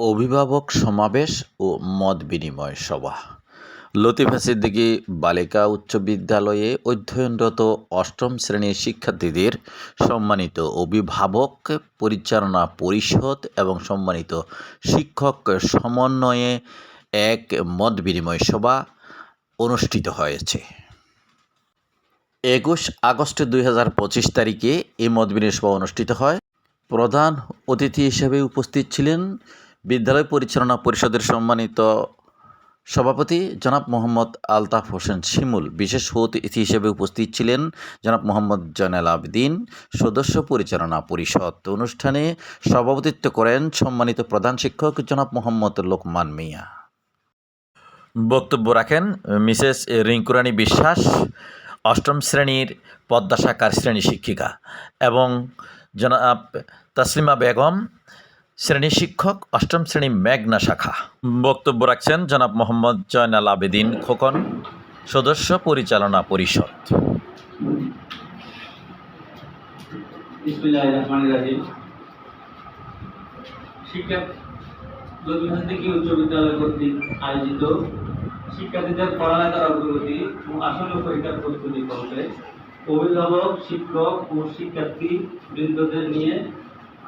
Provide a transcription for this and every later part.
অভিভাবক সমাবেশ ও মত বিনিময় সভা। লতিফা সিদ্দিকী বালিকা উচ্চ বিদ্যালয়ে অধ্যয়নরত অষ্টম শ্রেণির শিক্ষার্থীদের সম্মানিত অভিভাবক পরিচালনা পরিষদ এবং সম্মানিত শিক্ষক সমন্বয়ে এক মত বিনিময় সভা অনুষ্ঠিত হয়েছে। একুশ আগস্ট দুই হাজার পঁচিশ তারিখে এই মত বিনিময় সভা অনুষ্ঠিত হয়। প্রধান অতিথি হিসেবে উপস্থিত ছিলেন বিদ্যালয় পরিচালনা পরিষদের সম্মানিত সভাপতি জনাব মোহাম্মদ আলতাফ হোসেন শিমুল। বিশেষ অতিথি হিসেবে উপস্থিত ছিলেন জনাব মোহাম্মদ জয়নাল আবদিন। সদস্য পরিচালনা পরিষদ অনুষ্ঠানে সভাপতিত্ব করেন সম্মানিত প্রধান শিক্ষক জনাব মোহাম্মদ লোকমান মিয়া। বক্তব্য রাখেন মিসেস রিঙ্কুরানী বিশ্বাস, অষ্টম শ্রেণির পদ্মা শাখার শ্রেণি শিক্ষিকা এবং জনাব তাসলিমা বেগম শ্রেণি শিক্ষক, অষ্টম শ্রেণি মেঘনা শাখা। বক্তব্য রাখছেন জনাব মোহাম্মদ জয়নাল আবেদিন খোকন, সদস্য পরিচালনা পরিষদ। শিক্ষার্থীদের পড়ালেখার অগ্রগতি পরীক্ষার প্রস্তুতি করবে। অভিভাবক, শিক্ষক ও শিক্ষার্থী বৃন্দদের নিয়ে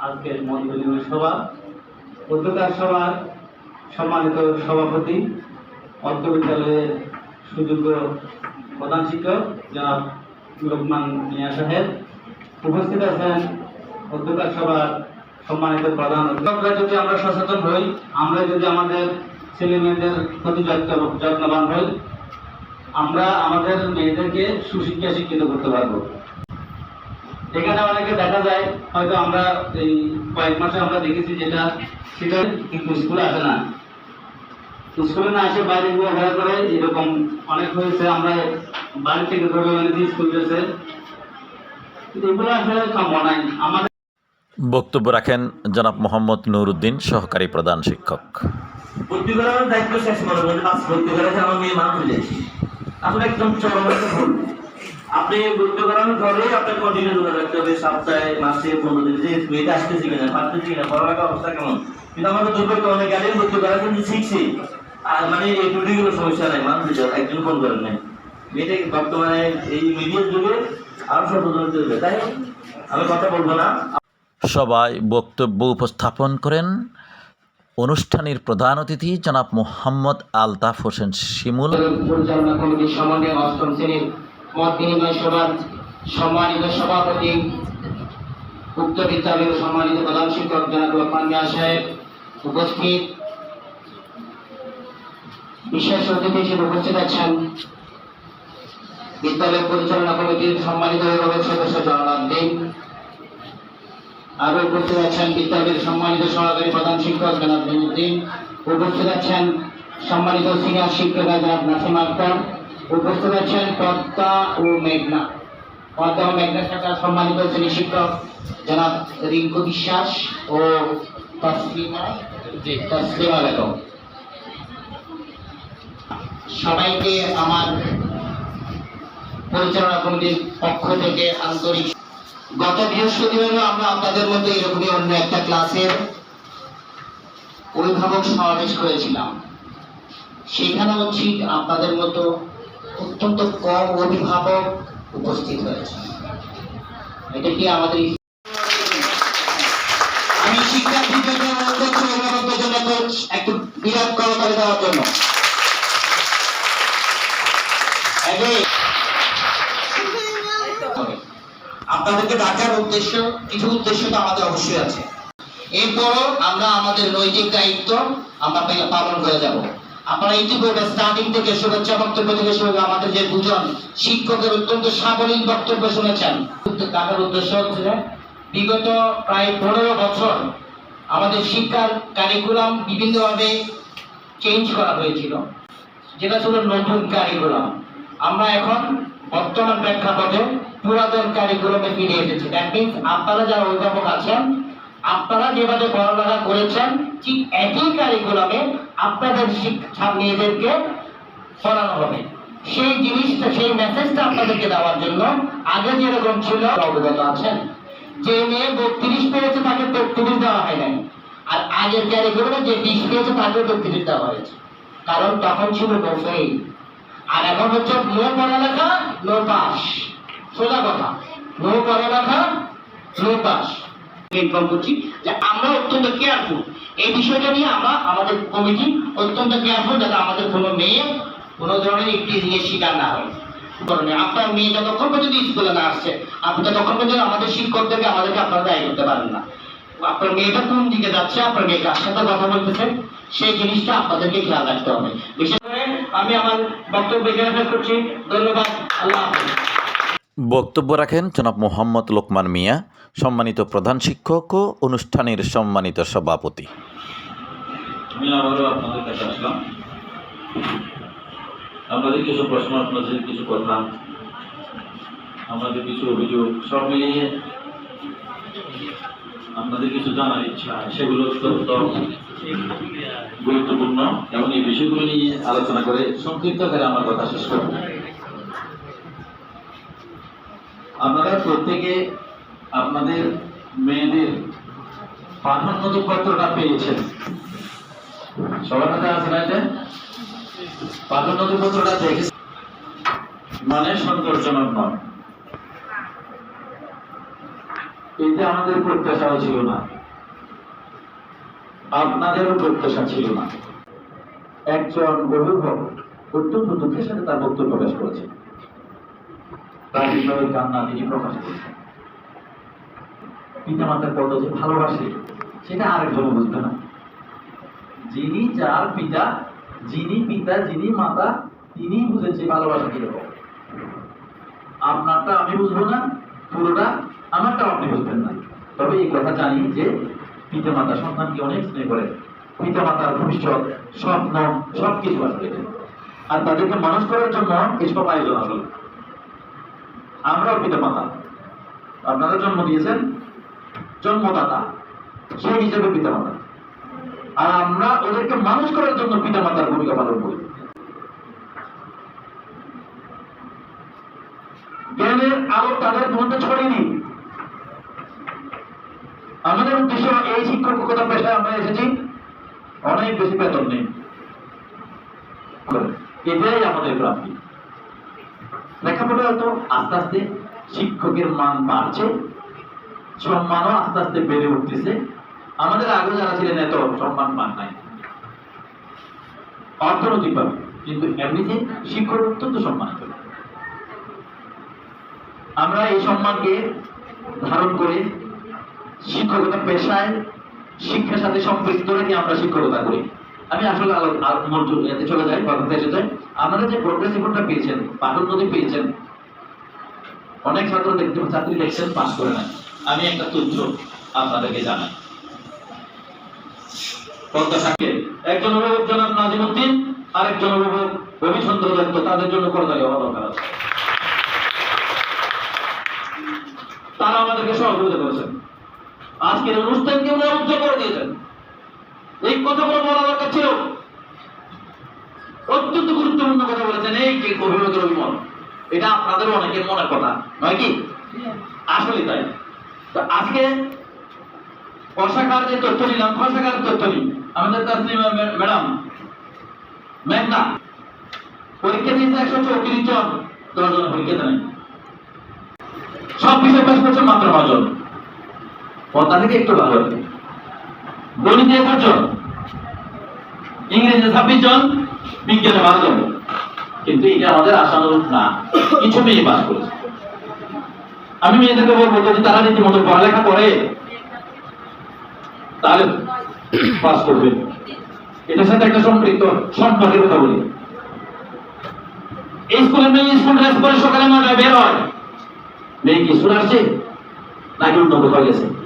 আজকের মত সভা। অধ্যকার সভার সম্মানিত সভাপতি অর্থ বিদ্যালয়ের সুযোগ্য প্রধান শিক্ষক, জনাব লোকমান মিয়া সাহেব। উপস্থিত আছেন অধ্যকার সভার সম্মানিত প্রধান অধ্যক্ষরা যদি আমরা সচেতন হই, আমরা যদি আমাদের ছেলে মেয়েদের প্রতি যত্ন যত্নবান হই, আমরা আমাদের মেয়েদেরকে সুশিক্ষা শিক্ষিত করতে পারব। এখানে অনেকে দেখা যায় হয়তো আমরা এই কয়েক মাসে আমরা দেখেছি যেটা সেটা কিন্তু স্কুলে আসে না। স্কুলে না এসে বাইরে গিয়ে ঘোরা করে এরকম অনেক হয়েছে আমরা বাড়ি থেকে ধরে এনেছি স্কুল কিন্তু এগুলো আসলে কাম্য নাই আমাদের বক্তব্য রাখেন জনাব মোহাম্মদ নুরুদ্দিন সহকারী প্রধান শিক্ষক। ভর্তি করার দায়িত্ব শেষ করে বলে ভর্তি করেছে আমার মেয়ে মানুষ আসলে একদম চরম একটা ভুল। আপনি ভর্তি করানোর পরে আপনার কন্টিনিউ করে রাখতে হবে সপ্তাহে মাসে পনেরো দিন? যে মেয়েটা আসতেছে কিনা পারতেছে কিনা পড়ালেখা অবস্থা কেমন? কিন্তু আমাদের দুর্ভাগ্য অনেক গাড়ি ভর্তি করার জন্য শিখছি। আর মানে এই টুটিগুলো সমস্যা নাই মানুষ একজন ফোন করেন নাই। মেয়েটাকে বর্তমানে এই মিডিয়ার যুগে আরও সচেতন হবে। তাই আমি কথা বলব না। সবাই বক্তব্য উপস্থাপন করেন। অনুষ্ঠানের প্রধান অতিথি জনাব মোহাম্মদ আলতাফ হোসেন শিমুল। পরিচালনা কমিটির সমন্বয়ে অষ্টম শ্রেণির সম্মানিত সভাপতি, উক্ত বিদ্যালয়ের সম্মানিত প্রধান শিক্ষক জনাব মিয়া সাহেব উপস্থিত। বিশেষ অতিথি হিসেবে উপস্থিত আছেন বিদ্যালয় পরিচালনা কমিটির সম্মানিত সদস্য জওয়ান দিন আরও উপস্থিত আছেন বিদ্যালয়ের সম্মানিত সহকারী প্রধান শিক্ষক জনাব উপস্থিত আছেন সম্মানিত সিনিয়র শিক্ষিকা জনাব নাসিম আক্তার উপস্থিত আছেন পদ্মা ও মেঘনা। পদ্মা ও মেঘনা শাখার সম্মানিত শ্রেণি শিক্ষক জনাব রিঙ্কু বিশ্বাস ও তসলিমা তসলিমা বেগম। সবাইকে আমার পরিচালনা কমিটির পক্ষ থেকে আন্তরিক গত বৃহস্পতিবারও আমরা আপনাদের মধ্যে এরকমই অন্য একটা ক্লাসের অভিভাবক সমাবেশ করেছিলাম। সেখানেও ঠিক আপনাদের মতো অত্যন্ত কম অভিভাবক উপস্থিত হয়েছে। এটা কি আমাদের আমি শিক্ষার্থীদের অনুরোধ করছি অভিভাবকদের জন্য একটু বিরাট দেওয়ার জন্য। আপনাদেরকে ডাকার উদ্দেশ্য, কিছু উদ্দেশ্য তো আমাদের অবশ্যই আছে। এরপরও আমরা আমাদের নৈতিক দায়িত্ব আমরা পালন করে যাব। আপনারা ইতিপূর্বে স্টার্টিং থেকে শুভেচ্ছা বক্তব্য থেকে শুরু আমাদের যে দুজন শিক্ষকের অত্যন্ত সাবলীল বক্তব্য শুনেছেন ডাকার উদ্দেশ্য হচ্ছে বিগত প্রায় পনেরো বছর আমাদের শিক্ষার কারিকুলাম বিভিন্নভাবে চেঞ্জ করা হয়েছিল। যেটা ছিল নতুন কারিকুলাম আমরা এখন বর্তমান প্রেক্ষাপটে পুরাতন কারিকুলামে ফিরে এসেছি। দ্যাট মিনস আপনারা যারা অভিভাবক আছেন আপনারা যেভাবে পড়ালেখা করেছেন, ঠিক একই কারিকুলামে আপনাদের শিক্ষা মেয়েদেরকে পড়ানো হবে। সেই জিনিসটা, সেই মেসেজটা আপনাদেরকে দেওয়ার জন্য আগে যেরকম ছিল, অবগত আছেন? যে মেয়ে বত্রিশ পেয়েছে, তাকে তেত্রিশ দেওয়া হয় নাই। আর আগের ক্যারিকুলামে যে বিশ পেয়েছে, তাকেও বত্রিশ দেওয়া হয়েছে। কারণ তখন ছিল ফেল আর এখন হচ্ছে নো পড়ালেখা নো পাস সোজা কথা। নো পড়ালেখা নো পাস ইনফর্ম করছি যে আমরা অত্যন্ত কেয়ারফুল এই বিষয়টা নিয়ে আমরা আমাদের কমিটি অত্যন্ত কেয়ারফুল যাতে আমাদের কোনো মেয়ে কোনো ধরনের ইফটিজিং এর শিকার না হয়। কারণে আপনার মেয়ে যতক্ষণ পর্যন্ত স্কুলে না আসছে, আপনি ততক্ষণ পর্যন্ত আমাদের শিক্ষকদেরকে আমাদেরকে আপনারা দায়ী করতে পারেন না। আপনার মেয়েটা কোন দিকে যাচ্ছে, আপনার মেয়ে কার সাথে কথা বলতেছেন সেই জিনিসটা আপনাদেরকে খেয়াল রাখতে হবে। বিশেষ করে আমি আমার বক্তব্য এখানে করছি। ধন্যবাদ। আল্লাহ হাফেজ। বক্তব্য রাখেন জনাব মোহাম্মদ লোকমান মিয়া, সম্মানিত প্রধান শিক্ষক ও অনুষ্ঠানের সম্মানিত সভাপতি। আপনাদের কিছু প্রশ্ন, আপনাদের কিছু কথা, আমাদের কিছু অভিযোগ, সব মিলিয়ে আপনাদের কিছু জানার ইচ্ছা, সেগুলো অত্যন্ত গুরুত্বপূর্ণ। এবং এই বিষয়গুলো নিয়ে আলোচনা করে সংক্ষিপ্ত করে আমার কথা শেষ করব। আপনারা প্রত্যেকে আপনাদের মেয়েদের পাঠন নথিপত্রটা পেয়েছেন। সবার কাছে আছে না এটা? পাঠন নথিপত্রটা দেখে মানে সন্তোষজনক নয়। এটা আমাদের প্রত্যাশাও ছিল না। আপনাদেরও প্রত্যাশা ছিল না। একজন অভিভাবক অত্যন্ত দুঃখের সাথে তার বক্তব্য প্রকাশ করেছে তার বিষয়ে তিনি প্রকাশ করেছেন পিতা মাতার যে ভালোবাসে, সেটা আরেকজন বুঝবে না। যিনি যার পিতা, যিনি পিতা, যিনি মাতা তিনি বুঝেছে ভালোবাসা কীরকম। আপনারটা আমি বুঝব না, পুরোটা আমারটা আপনি বুঝবেন না। তবে এই কথা জানি যে পিতা মাতা সন্তানকে অনেক স্নেহ করে। পিতা মাতার ভবিষ্যৎ, স্বপ্ন, সবকিছু আসবে আর তাদেরকে মানুষ করার জন্য এসব আয়োজন আসলে। আমরাও পিতা মাতা। আপনারা জন্ম দিয়েছেন জন্মদাতা, সেই হিসেবে পিতা মাতা। আর আমরা ওদেরকে মানুষ করার জন্য পিতা মাতার ভূমিকা পালন করি। জ্ঞানের আলো তাদের মধ্যে ছড়িয়ে আমাদের উদ্দেশ্য এই শিক্ষকতা পেশায় আমরা এসেছি, অনেক বেশি বেতন নেই। এটাই আমাদের প্রাপ্তি। লেখাপড়া হয়তো আস্তে আস্তে শিক্ষকের মান বাড়ছে, সম্মানও আস্তে আস্তে বেড়ে উঠতেছে। আমাদের আগে যারা ছিলেন এত সম্মান পান নাই। অর্থনৈতিকভাবে, কিন্তু এমনিতে শিক্ষক অত্যন্ত সম্মানিত। আমরা এই সম্মানকে ধারণ করে শিক্ষকতা পেশায় শিক্ষার সাথে সম্পৃক্ত রেখে আমরা শিক্ষকতা করি। আমি আসলে মূল এতে চলে যাই কথাতে এসে যাই। আপনারা যে প্রোগ্রেস রিপোর্টটা পেয়েছেন পাঠন নদী পেয়েছেন, অনেক ছাত্র দেখতে ছাত্রী দেখছেন পাস করে নাই আমি একটা তথ্য আপনাদেরকে জানাই। একজন অভিভাবক জনাব নাজিমুদ্দিন আরেকজন অভিভাবক রবিচন্দ্র দত্ত। তাদের জন্য করতালি হওয়া দরকার আছে। তারা আমাদেরকে সহযোগিতা করেছেন। আজকের অনুষ্ঠানকে উনি করে দিয়েছেন। এই কথাগুলো বলা দরকার ছিল। অত্যন্ত গুরুত্বপূর্ণ কথা বলেছেন এই যে অভিভাবকের অভিমত এটা আপনাদের অনেকের মনের কথা, নয় কি? আসলে তাই। তো আজকে কষাকার যে তথ্য নিলাম কষাকার তথ্য নিই। আমাদের তাসলিমা ম্যাডাম মেঘনা। পরীক্ষা দিয়েছে একশো চৌত্রিশ জন, দশ জন পরীক্ষা দেয় সব বিষয় পাস করছে মাত্র নজন পদ্মা থেকে একটু ভালো হবে গণিতে একুশ জন ইংরেজিতে ছাব্বিশ জন, বিজ্ঞানে বারো জন। কিন্তু এটা আমাদের আশানুরূপ না। কিছু মেয়ে পাস করেছে। আমি মেয়েদেরকে বলব, যদি তারা রীতিমতো পড়ালেখা করে, তাহলে পাস করবে। এটার সাথে একটা সম্পৃক্ত, সম্পর্কের কথা বলি। এই স্কুলের মেয়ে স্কুল ড্রেস পরে সকালে নয়টায় বের হয়। মেয়ে কি স্কুল আসছে? নাকি অন্য কোথাও গেছে?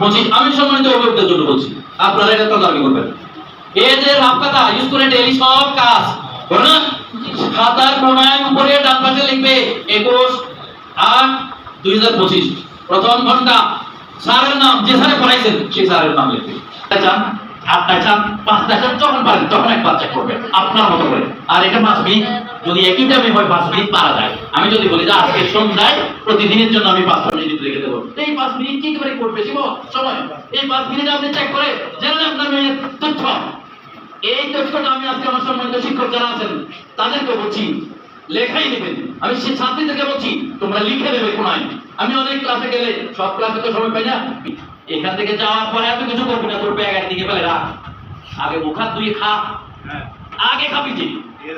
পঁচিশ আমি সম্মানিত অভিভাবকদের জন্য বলছি, আপনারা এটা তদারকি করবেন। এই যে রাফ খাতা ইউজ করে ডেইলি সব কাজ, বলো না? খাতার কোনায় উপরে ডান পাশে লিখবে একুশ আট দুই হাজার পঁচিশ। প্রথম ঘণ্টা, স্যারের নাম, যে স্যারে পড়াইছেন, সেই স্যারের নাম লিখবে। চান আমি যদি বলি যে আজকে সন্ধ্যায় প্রতিদিনের জন্য আমি পাঁচ মিনিট রেখে দেবো। এই পাঁচ মিনিট কি করে করবে, শিব? সময়। এই পাঁচ মিনিট আপনি চেক করে জেনে আপনার মেয়ের তথ্য। এই তথ্যটা আমি আজকে আমার সম্মানিত শিক্ষক যারা আছেন, তাদেরকে বলছি, লেখাই নেবেন। আমি সে ছাত্রীদেরকে বলছি, তোমরা লিখে দেবে কোনায়। আমি অনেক ক্লাসে গেলে, সব ক্লাসে তো সময় পাই না। এখান থেকে যাওয়ার পরে এত কিছু করবি না তোর ব্যাগ একদিকে ফেলে রাখ। আগে মুখাত দুই খা। আগে খাবি যে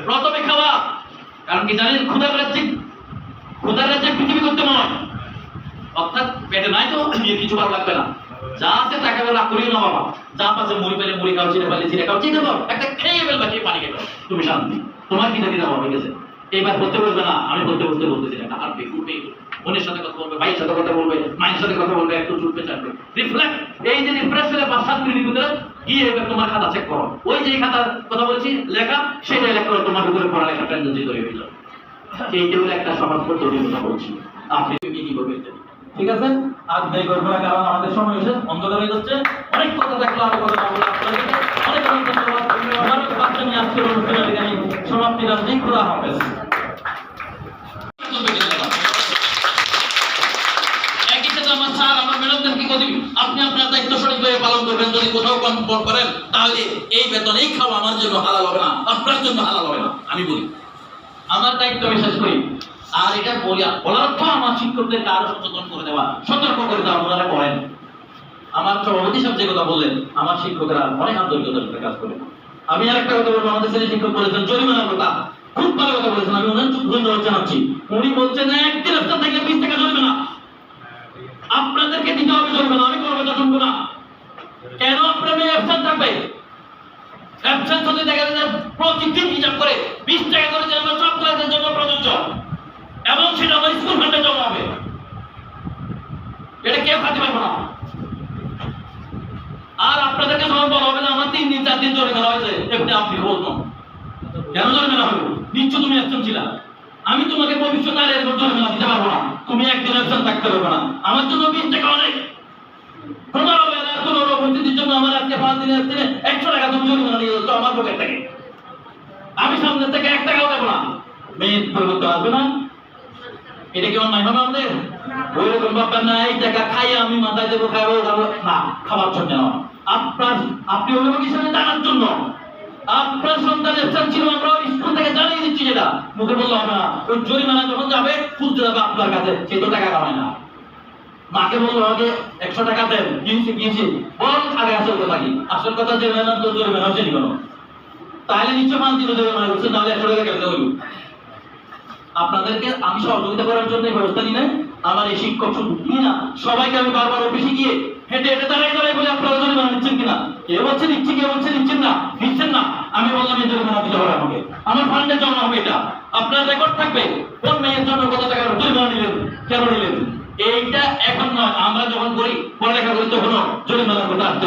প্রথমে খাওয়া। কারণ কি জানেন ক্ষুদার রাজ্যে ক্ষুদার রাজ্যে পৃথিবী করতে নয় অর্থাৎ পেটে নাই তো কিছু ভালো লাগবে না। যা আছে তাকে রাগ করিও না বাবা। যা পাশে মুড়ি পেলে মুড়ি খাও চিড়ে পেলে চিড়ে খাও চিড়ে খাও। একটা খেয়ে ফেলবা খেয়ে পানি খেয়ে তুমি শান্তি। তোমার কিনা কিনা হয়ে গেছে। এইবার বলতে বলবে না। আমি বলতে বলতে বলতেছি না। হাঁটবে ঘুরবে বোনের সাথে কথা বলবে, ভাইয়ের সাথে কথা বলবে, মায়ের সাথে কথা বলবে, একটু চুলবে চাটবে রিফ্লেক্ট এই যে রিফ্রেশ হলে সাত মিনিট ভিতরে গিয়ে এবার তোমার খাতা চেক করো। ওই যে খাতার কথা বলেছি, লেখা সেটাই লেখা করো তোমার ভিতরে পড়ালেখা টেন্ডেন্সি তৈরি হয়ে যাবে এইটা হলো একটা সমাজ পদ্ধতির কথা বলছি। আপনি কি করবেন ঠিক আছে? আজ দেরি করব না, কারণ আমাদের সময় এসে অন্ধকার হয়ে যাচ্ছে। অনেক কথা দেখল আরও কথা অনেক অনেক ধন্যবাদ আমার বাচ্চা নিয়ে আজকের অনুষ্ঠানের সমাপ্তি রাখছি। খোলা হাফেজ একই সাথে আমার স্যার, আমার ম্যাডামদেরকে কথা দিবি আপনি আপনার দায়িত্ব সঠিকভাবে পালন করবেন, যদি কোথাও কম করেন, তাহলে এই বেতন, এই খাওয়া আমার জন্য হালাল হবে না, আপনার জন্য হালাল হবে না, আমি বলি। আমার দায়িত্ব শেষ করি। আর এটা বলি বলার অর্থ আমার শিক্ষকদেরকে আরও সচেতন করে দেওয়া, সতর্ক করে দেওয়া, ওনারা করেন। আমার সভাপতি যে কথা বললেন, আমার শিক্ষকরা অনেক আন্তরিকতার সাথে কাজ করে আমি আরেকটা কথা বলব, আমাদের ছেলে শিক্ষক বলেছেন, জরিমানার কথা। খুব ভালো কথা বলেছেন, আমি ওনার ধন্যবাদ জানাচ্ছি। উনি বলছেন, একদিন রাস্তা থাকলে বিশ টাকা আপনাদেরকে দিতে হবে জরিমানা আমি কোনো কথা শুনব না কেন আপনার মেয়ে অ্যাবসেন্ট থাকবে? অ্যাবসেন্ট হতে দেখা যায় প্রতিদিন হিসাব করে বিশ টাকা করে জরিমানা সব ক্লাসের জন্য প্রযোজ্য। এবং সেটা আমার স্কুল ফান্ডে জমা হবে। এটা কেউ খাতে পারব না। আর আপনাদেরকে যখন বলা হবে না আমার তিন দিন, চার দিন জরিমানা হয়েছে এমনি আপনি বলতো কেন জরিমানা হলো নিশ্চয় তুমি একজন ছিলা। আমি তোমাকে ভবিষ্যতে আর দিতে পারব না। তুমি একদিন একজন থাকতে পারবে না। আমার জন্য বিশ টাকা অনেক। আমি এটা আমাদের? মাথায় দেবো খাবার জন্য। নয়। আপনার, আপনি অভিভাবক হিসেবে জানার জন্য? আপনার সন্তান এসছেন ছিল আমরা স্কুল থেকে জানিয়ে দিচ্ছি যেটা। মুখে বললে হবে না ওই জরিমানা যখন যাবে খুঁজতে যাবে আপনার কাছে, সে তো টাকা কামায় না। মাকে বলল, আগে একশো টাকা দেন কিনছি কিনছি বল, আগে আসল কথা কি? আসল কথা যে মেহনত তো জরিমানা হচ্ছে নি কোনো? তাহলে নিশ্চয় পাঁচ দিন জরিমানা করছে, নাহলে একশো টাকা কেমন হইল? আপনাদেরকে আমি সহযোগিতা করার জন্য ব্যবস্থা নাই আমার এই শিক্ষক শুধু না, সবাইকে আমি বারবার অফিসে গিয়ে হেঁটে হেঁটে দাঁড়াই দাঁড়াই বলে আপনারা জরিমানা নিচ্ছেন কিনা? কেউ বলছে নিচ্ছি কেউ বলছে নিচ্ছেন না নিচ্ছেন না। আমি বললাম, এই জন্য দিতে হবে আমাকে। আমার ফান্ডে জমা হবে এটা। আপনার রেকর্ড থাকবে। কোন মেয়ের জন্য কত টাকা জরিমানা নিলেন, কেন নিলেন? এইটা এখন নয়। আমরা যখন করি, পড়ালেখা করি তখন জরিমানার কথা আসতে